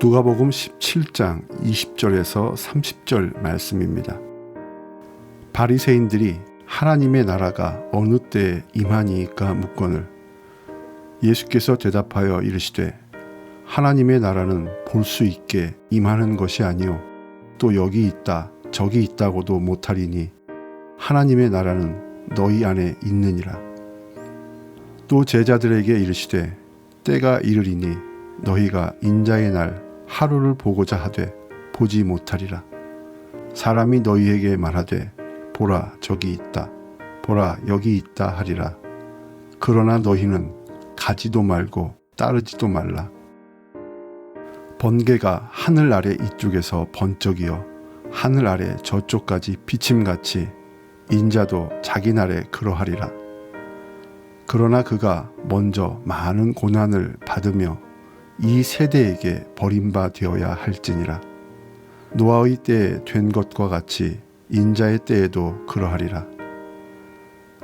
누가복음 17장 20절에서 30절 말씀입니다. 바리새인들이 하나님의 나라가 어느 때에 임하니까 묻거늘 예수께서 대답하여 이르시되 하나님의 나라는 볼 수 있게 임하는 것이 아니요 또 여기 있다 저기 있다고도 못하리니 하나님의 나라는 너희 안에 있느니라 또 제자들에게 이르시되 때가 이르리니 너희가 인자의 날 하루를 보고자 하되 보지 못하리라. 사람이 너희에게 말하되 보라 저기 있다. 보라 여기 있다 하리라. 그러나 너희는 가지도 말고 따르지도 말라. 번개가 하늘 아래 이쪽에서 번쩍이어 하늘 아래 저쪽까지 비침같이 인자도 자기 날에 그러하리라. 그러나 그가 먼저 많은 고난을 받으며 이 세대에게 버림바 되어야 할지니라. 노아의 때에 된 것과 같이 인자의 때에도 그러하리라.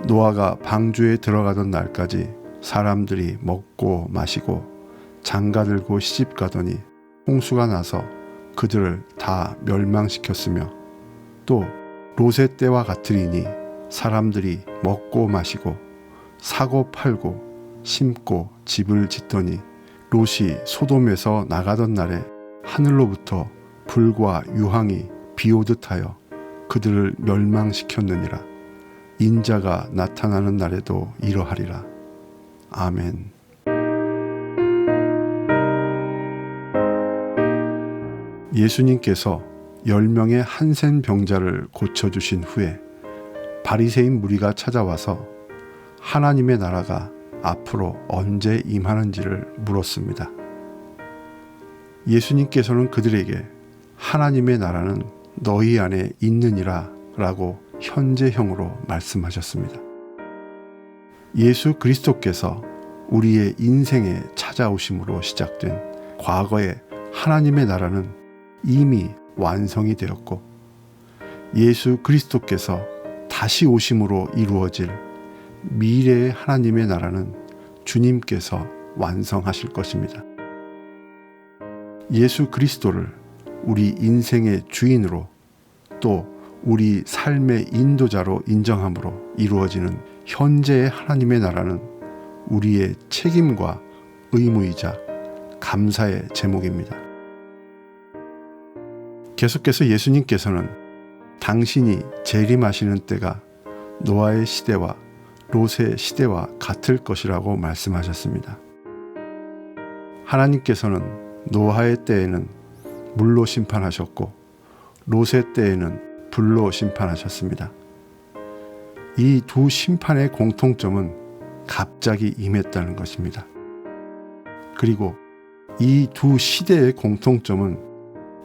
노아가 방주에 들어가던 날까지 사람들이 먹고 마시고 장가들고 시집 가더니 홍수가 나서 그들을 다 멸망시켰으며 또 롯의 때와 같으리니 사람들이 먹고 마시고 사고 팔고 심고 집을 짓더니 롯이 소돔에서 나가던 날에 하늘로부터 불과 유황이 비오듯 하여 그들을 멸망시켰느니라. 인자가 나타나는 날에도 이러하리라. 아멘. 예수님께서 열 명의 한센 병자를 고쳐 주신 후에 바리새인 무리가 찾아와서 하나님의 나라가 앞으로 언제 임하는지를 물었습니다. 예수님께서는 그들에게 하나님의 나라는 너희 안에 있느니라 라고 현재형으로 말씀하셨습니다. 예수 그리스도께서 우리의 인생에 찾아오심으로 시작된 과거의 하나님의 나라는 이미 완성이 되었고 예수 그리스도께서 다시 오심으로 이루어질 미래의 하나님의 나라는 주님께서 완성하실 것입니다. 예수 그리스도를 우리 인생의 주인으로 또 우리 삶의 인도자로 인정함으로 이루어지는 현재의 하나님의 나라는 우리의 책임과 의무이자 감사의 제목입니다. 계속해서 예수님께서는 당신이 재림하시는 때가 노아의 시대와 롯의 시대와 같을 것이라고 말씀하셨습니다. 하나님께서는 노아의 때에는 물로 심판하셨고 롯의 때에는 불로 심판하셨습니다. 이 두 심판의 공통점은 갑자기 임했다는 것입니다. 그리고 이 두 시대의 공통점은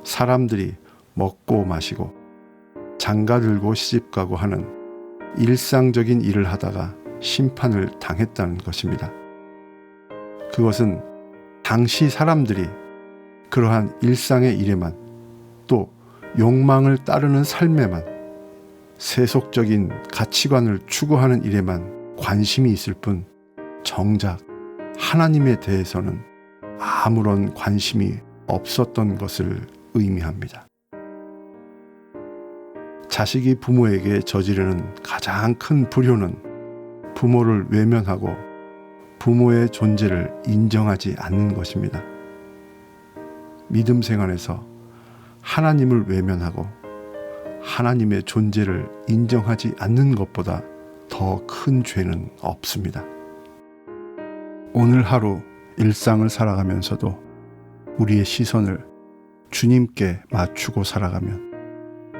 사람들이 먹고 마시고 장가 들고 시집 가고 하는 일상적인 일을 하다가 심판을 당했다는 것입니다. 그것은 당시 사람들이 그러한 일상의 일에만 또 욕망을 따르는 삶에만 세속적인 가치관을 추구하는 일에만 관심이 있을 뿐 정작 하나님에 대해서는 아무런 관심이 없었던 것을 의미합니다. 자식이 부모에게 저지르는 가장 큰 불효는 부모를 외면하고 부모의 존재를 인정하지 않는 것입니다. 믿음 생활에서 하나님을 외면하고 하나님의 존재를 인정하지 않는 것보다 더 큰 죄는 없습니다. 오늘 하루 일상을 살아가면서도 우리의 시선을 주님께 맞추고 살아가면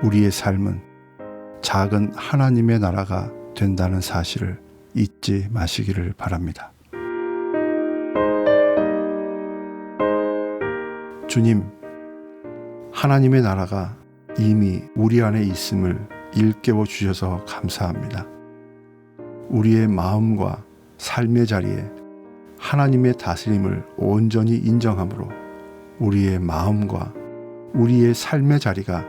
우리의 삶은 작은 하나님의 나라가 된다는 사실을 잊지 마시기를 바랍니다. 주님, 하나님의 나라가 이미 우리 안에 있음을 일깨워 주셔서 감사합니다. 우리의 마음과 삶의 자리에 하나님의 다스림을 온전히 인정함으로 우리의 마음과 우리의 삶의 자리가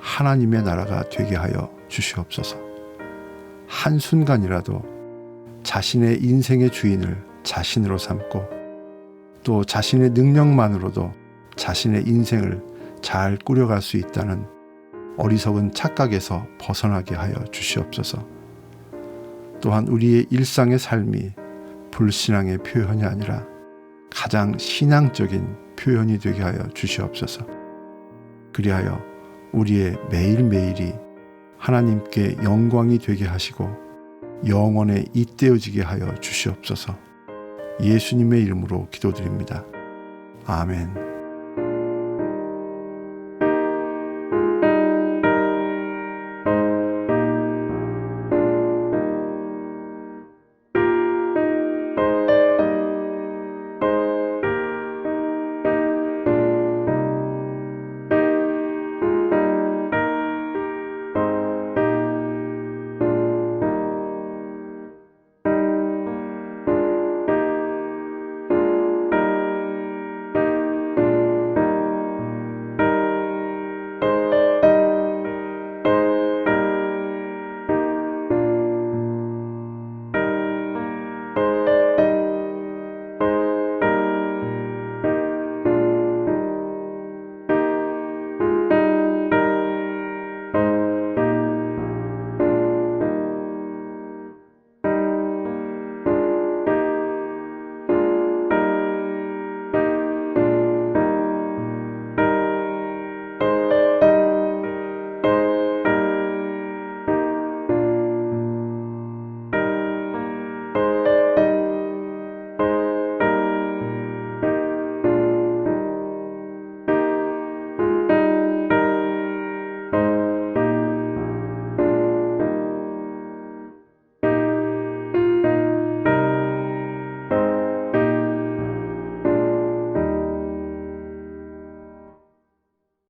하나님의 나라가 되게 하여 주시옵소서. 한순간이라도 자신의 인생의 주인을 자신으로 삼고 또 자신의 능력만으로도 자신의 인생을 잘 꾸려갈 수 있다는 어리석은 착각에서 벗어나게 하여 주시옵소서. 또한 우리의 일상의 삶이 불신앙의 표현이 아니라 가장 신앙적인 표현이 되게 하여 주시옵소서. 그리하여 우리의 매일매일이 하나님께 영광이 되게 하시고 영원에 잇대어지게 하여 주시옵소서. 예수님의 이름으로 기도드립니다. 아멘.